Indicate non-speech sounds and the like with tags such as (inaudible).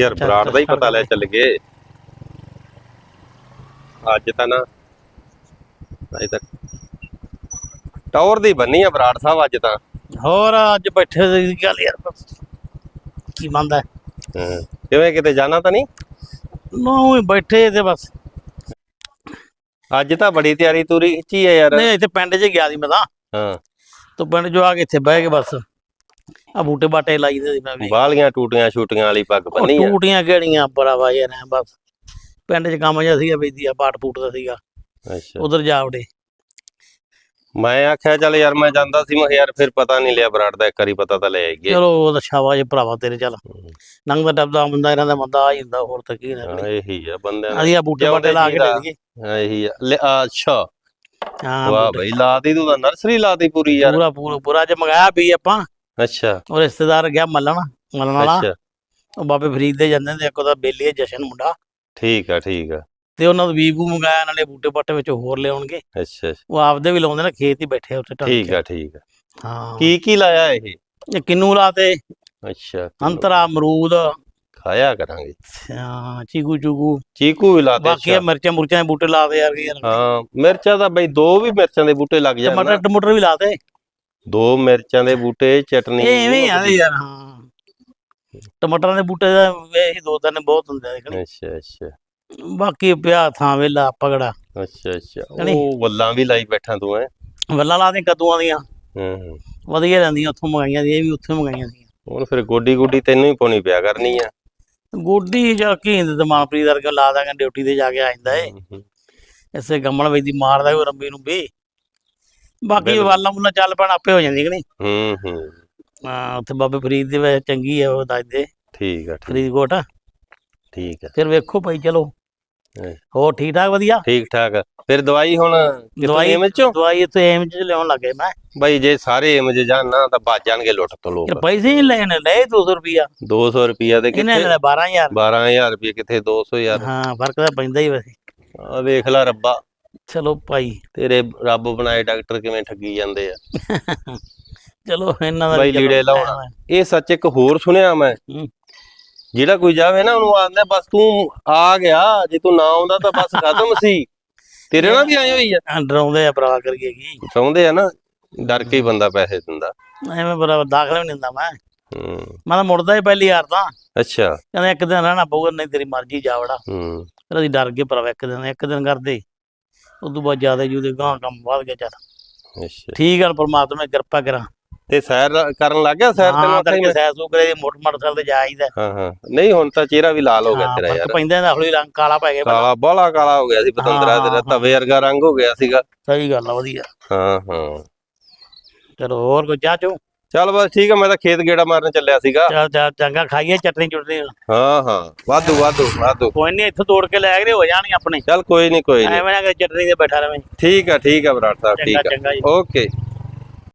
ਯਾਰ ਬਰਾੜ ਦਾ ਹੀ ਪਤਾ ਲੈ ਚੱਲ ਗਏ। ਅੱਜ ਤਾਂ ਨਾ ਅਜੇ ਤੱਕ। ਟੌਰ ਦੀ ਬੰਨੀ ਆ ਬਰਾੜ ਸਾਹਿਬ ਅੱਜ ਤਾਂ। ਹੋਰ ਅੱਜ ਬੈਠੇ ਦੀ ਗੱਲ ਯਾਰ ਕੀ ਮੰਨਦਾ ਹਾਂ। ਕਿਵੇਂ ਕਿਤੇ ਜਾਣਾ ਤਾਂ ਨਹੀਂ? ਨਾ ਹੀ ਬੈਠੇ ਤੇ ਬਸ। ਅੱਜ ਤਾਂ ਬੜੀ ਤਿਆਰੀ ਤੂਰੀ ਖਿੱਚੀ ਆ ਯਾਰ। ਨਹੀਂ ਇੱਥੇ ਪਿੰਡ 'ਚ ਗਿਆ ਸੀ ਮੈਂ ਤਾਂ। ਹਾਂ। ਤੋਂ ਪਿੰਡ 'ਚੋਂ ਆ ਕੇ ਇੱਥੇ ਬਹਿ ਕੇ ਬਸ। ਆ ਬੂਟੇ ਬਾਟੇ ਲਾਈਦੇ ਸੀ ਮੈਂ ਵੀ। ਬਾਲੀਆਂ ਟੂਟੀਆਂ ਛੂਟੀਆਂ ਵਾਲੀ ਪੱਗ ਬੰਨੀ ਆ। ਟੂਟੀਆਂ ਕਿਹੜੀਆਂ ਬੜਾ ਯਾਰ ਐਂ ਬਸ। ਪਿੰਡ 'ਚ ਕੰਮ ਜਿਹਾ ਸੀਗਾ ਬੇਦੀ ਆ ਪਾਟ ਪੂਟ ਦਾ ਸੀਗਾ। ਅੱਛਾ। ਉਧਰ ਜਾ ਵੜੇ। ਮੈਂ ਆਖਿਆ ਚੱਲ ਯਾਰ ਮੈਂ ਜਾਂਦਾ ਸੀ ਮੈਂ ਯਾਰ ਫਿਰ ਪਤਾ ਨਹੀਂ ਲਿਆ ਬਰਾੜ ਦਾ ਇੱਕ ਵਾਰੀ ਪਤਾ ਤਾਂ ਲੈ ਆਈਏ। ਚਲੋ ਉਹ ਤਾਂ ਸ਼ਾਬਾਸ਼ ਭਰਾਵਾ ਤੇਰੇ ਚੱਲ। ਨੰਗਦਾ ਡੱਬਦਾ ਬੰਦਾ ਇਹਨਾਂ ਦਾ ਬੰਦਾ ਆ ਹੀ ਹੁੰਦਾ ਹੋਰ ਤਾਂ ਕੀ ਹਾਂ, ਨਾ ਇਹੀ ਆ ਬੰਦਿਆਂ ਦਾ ਅਸੀਂ ਆ ਬੂਟੇ ਬਾਟੇ ਲਾ ਕੇ ਦੇ ਦਈਏ। ਹਾਂ, ਇਹੀ ਆ ਅੱਛਾ। ਹਾਂ ਵਾਹ ਬੂਟੇ। ਬਈ ਲਾਤੀ ਤੂੰ ਤਾਂ ਨਰਸਰੀ ਲਾਤੀ ਪੂਰੀ ਯਾਰ। ਪੂਰਾ ਪੂਰਾ ਪੂਰਾ। ਅੱਜ ਮੰਗਾਇਆ ਵੀ ਆਪਾਂ। ਅੱਛਾ। ਉਹ ਰਿਸ਼ਤੇਦਾਰ ਗਿਆ ਮੱਲਣ ਮੱਲਣ ਵਾਲਾ। ਅੱਛਾ। ਉਹ ਬਾਬੇ ਫਰੀਦ ਦੇ ਜਾਂਦੇ ਨੇ ਇੱਕ ਉਹਦਾ ਬੇਲੀ ਹੈ ਜਸ਼ਨ ਮੁੰਡਾ। ਠੀਕ ਆ ਠੀਕ ਆ। ਤੇ ਉਹਨਾਂ ਦਾ ਬੀਬੂ ਮੰਗਾਇਆ ਨਾਲੇ ਬੂਟੇ ਬਾਟੇ ਵਿੱਚ ਹੋਰ ਲਿਆਉਣਗੇ। ਅੱਛਾ ਅੱਛਾ, ਉਹ ਆਪਦੇ ਵੀ ਲਾਉਂਦੇ ਨੇ ਖੇਤ ਹੀ ਬੈਠੇ ਉੱਥੇ ਢਾਣੀ ਠੀਕ। ਆ ਠੀਕ ਆ। ਹਾਂ। ਕੀ ਕੀ ਲਾਇਆ ਇਹ? ਇਹ ਕਿੰਨੂ ਲਾਤੇ। ਅੱਛਾ ਅੰਤਰਾ ਅਮਰੂਦ। ਖਾਇਆ ਕਰਾਂਗੇ। ਹਾਂ ਚੀਕੂ ਚੂਕੂ। ਚੀਕੂ ਵੀ ਲਾਤੇ ਬਾਕੀ। ਮਿਰਚਾਂ ਮੁਰਚਾਂ ਦੇ ਬੂਟੇ ਲਾਤੇ ਯਾਰ। ਹਾਂ ਮਿਰਚਾਂ ਦਾ ਬਈ ਦੋ ਵੀ ਮਿਰਚਾਂ ਦੇ ਬੂਟੇ ਲੱਗ ਜਾਣ ਟਮਾਟਰ। ਟਮਾਟਰ ਵੀ ਲਾਤੇ। ਦੋ ਮਿਰਚਾਂ ਦੇ ਬੂਟੇ ਚਟਨੀ। ਇਹ ਐਵੇਂ ਆ ਯਾਰ ਹਾਂ। ਟਮਾਟਰਾਂ ਦੇ ਬੂਟੇ ਦਾ ਇਹ ਦੋ ਤਿੰਨ ਬਹੁਤ ਹੁੰਦੇ ਆ ਦੇਖਣੇ। ਅੱਛਾ ਅੱਛਾ। ਬਾਕੀ ਪਿਆ ਥਾਂ ਵੇਲਾ ਪਗੜਾ। ਅੱਛਾ ਅੱਛਾ। ਉਹ ਵੱਲਾਂ ਵੀ ਲਾਈ ਬੈਠਾ ਤੂੰ ਐ ਵੱਲਾਂ ਲਾ ਦੇ ਕਦੂਆਂ ਦੀਆਂ। ਹੂੰ ਵਧੀਆ ਰਹਿੰਦੀਆਂ ਉੱਥੋਂ ਮੰਗਾਈਆਂ ਸੀ ਇਹ ਵੀ ਉੱਥੋਂ ਮੰਗਾਈਆਂ ਸੀ ਹੁਣ ਫਿਰ ਗੋਡੀ ਗੋਡੀ ਤੈਨੂੰ ਹੀ ਪਾਉਣੀ ਪਿਆ ਕਰਨੀ ਆ। ਗੋਡੀ ਜਾਂ ਕੀ ਹੁੰਦੇ ਤੇ ਮਾਨਪ੍ਰੀਤ ਵਰਗਾ ਲਾ ਦਾਂਗੇ ਡਿਊਟੀ ਤੇ ਜਾ ਕੇ ਆ ਜਾਂਦਾ ਏ। ਇਸੇ ਗੰਮਣ ਵੇਦੀ ਮਾਰਦਾ ਰੰਬੀ ਨੂੰ ਵੀ ਬਾਕੀ। ਵਾਲਾਂ ਮੁੱਲਾ ਚੱਲ ਪੈਣ ਆਪੇ ਹੋ ਜਾਂਦੀ ਕਿ ਨਹੀਂ? ਹੂੰ ਹੂੰ। ਹਾਂ ਉੱਥੇ ਬਾਬੇ ਫਰੀਦ ਦੇ ਵਿੱਚ ਚੰਗੀ ਆ ਉਹ ਦੱਸਦੇ। ਠੀਕ ਆ ਠੀਕ। ਫਰੀਦਕੋਟ ਠੀਕ ਆ। ਫਿਰ ਵੇਖੋ ਭਾਈ ਚਲੋ। ਹਾਂ। ਹੋਰ ਠੀਕ ਠਾਕ ਵਧੀਆ? ਠੀਕ ਠਾਕ। ਫਿਰ ਦਵਾਈ ਹੁਣ ਦਵਾਈ ਐਮ ਚੋਂ? ਦਵਾਈ ਇੱਥੇ ਐਮ ਚ ਲਿਆਉਣ ਲੱਗੇ ਮੈਂ। ਬਈ ਜੇ ਸਾਰੇ ਐਮ ਚ ਜਾਣ ਨਾ ਤਾਂ ਭੱਜ ਜਾਣਗੇ ਲੁੱਟ ਤੋਂ ਲੋਕ। ਪੈਸੇ ਹੀ ਲੈਣੇ ਲੈ 200 ਰੁਪਿਆ 200 ਰੁਪਿਆ ਦੇ ਕਿੰਨੇ ਲੈ 12000 12000 ਰੁਪਏ ਕਿੱਥੇ? 200 ਯਾਰ ਹਾਂ ਫ਼ਰਕ ਤਾਂ ਪੈਂਦਾ ਹੀ ਵੈਸੇ। ਆ ਵੇਖ ਲੈ ਰੱਬਾ। ਚਲੋ ਭਾਈ। ਤੇਰੇ ਰੱਬ ਬਣਾਏ ਡਾਕਟਰ ਕਿਵੇਂ ਠੱਗੀ ਜਾਂਦੇ ਆ। (laughs) ਚਲੋ ਇਹਨਾਂ ਦਾ ਬਾਈ ਲੀੜੇ ਲਾਉਣਾ। ਇਹ ਸੱਚ ਇੱਕ ਹੋਰ ਸੁਣਿਆ ਮੈਂ। ਜਿਹੜਾ ਕੋਈ ਜਾਵੇ ਨਾ ਉਹਨੂੰ ਆਂਦਾ ਬਸ ਤੂੰ ਆ ਗਿਆ ਜੇ ਤੂੰ ਨਾ ਆਉਂਦਾ ਤਾਂ ਬਸ (laughs) ਖਤਮ ਸੀ। ਤੇਰੇ ਨਾਲ ਵੀ ਆਈ ਹੋਈ ਆ? ਡਰਾਉਂਦੇ ਆ ਭਰਾ ਕਰੀਏ ਕੀ? ਚਾਹੁੰਦੇ ਆ ਨਾ ਡਰ ਕੇ ਹੀ ਬੰਦਾ ਪੈਸੇ ਦਿੰਦਾ। ਐਵੇਂ ਬਰਾਬਰ ਦਾਖਲਾ ਵੀ ਨਹੀਂ ਦਿੰਦਾ ਮੈਂ। ਮੈਂ ਤਾਂ ਮੁੜਦਾ ਹੀ ਪਹਿਲੀ ਯਾਰ ਤਾਂ। ਅੱਛਾ। ਕਹਿੰਦਾ ਇੱਕ ਦਿਨ ਰਹਿਣਾ ਪਊਗਾ ਨਹੀਂ ਤੇਰੀ ਮਰਜ਼ੀ ਜਾ ਵੜਾ। ਹੂੰ। ਫਿਰ ਅਸੀਂ ਡਰ ਗਏ ਭਰਾਵਾ ਇੱਕ ਦਿਨ ਇੱਕ ਦਿਨ ਕਰਦੇ। ਉਦੋਂ ਬਾਅਦ ਜ਼ਿਆਦਾ ਜੂਦੇ ਗਾਂ ਕੰਮ ਵੱਧ ਗਿਆ ਚੱਲ ਅੱਛਾ। ਠੀਕ ਆ ਪਰਮਾਤਮਾ ਨੇ ਕਿਰਪਾ ਕਰਾਂ। ਤੇ ਸੈਰ ਕਰਨ ਲੱਗ ਗਿਆ ਸੈਰ ਹਾਂ ਉੱਥੇ ਤੜਕੇ ਹੀ? ਸੈਰ ਸੂ ਕਰੇ ਮੋਟਰ ਮੋਟਰਸਾਈਕਲ ਤੇ ਜਾਈਦਾ ਹਾਂ ਹਾਂ। ਨਹੀਂ ਹੁਣ ਤਾਂ ਚਿਹਰਾ ਵੀ ਲਾਲ ਹੋ ਗਿਆ ਹਾਂ, ਤੇਰਾ ਯਾਰ। ਪੈਂਦਾ ਇਹਦਾ ਹੌਲੀ ਰੰਗ ਕਾਲਾ ਪੈ ਗਿਆ। ਕਾਲਾ ਬਾਲਾ ਕਾਲਾ ਹੋ ਗਿਆ ਸੀ ਪਤੰਦਰਾ ਹਾਂ, ਤੇਰਾ ਹਾਂ। ਤਵੇ ਵਰਗਾ ਰੰਗ ਹੋ ਗਿਆ ਸੀਗਾ। ਸਹੀ ਗੱਲ ਆ ਵਧੀਆ। ਹਾਂ ਹਾਂ। ਚਲੋ ਹੋਰ ਚਾਹ ਚੋ? ਚੱਲ ਬਸ ਠੀਕ ਆ ਮੈਂ ਤਾਂ ਖੇਤ ਗੇੜਾ ਮਾਰਨ ਚੱਲਿਆ ਸੀਗਾ। ਚੱਲ ਚੱਲ ਚੰਗਾ ਖਾਈਏ ਚਟਨੀ ਚੁਟਨੀ। ਹਾਂ ਹਾਂ ਵਾਧੂ ਵਾਧੂ ਵਾਧੂ। ਕੋਈ ਨਹੀਂ ਇੱਥੋਂ ਤੋੜ ਕੇ ਲੈ ਗਏ ਹੋ ਜਾਣੀ ਆਪਣੇ। ਚੱਲ ਕੋਈ ਨਹੀਂ ਕੋਈ ਨਹੀਂ ਐਵੇਂ ਨਾ ਚਟਨੀ ਤੇ ਬੈਠਾ ਰਵੇਂ। ਠੀਕ ਆ ਠੀਕ ਆ ਬਰਾੜ ਸਾਹਿਬ ਠੀਕ ਆ। ਓਕੇ।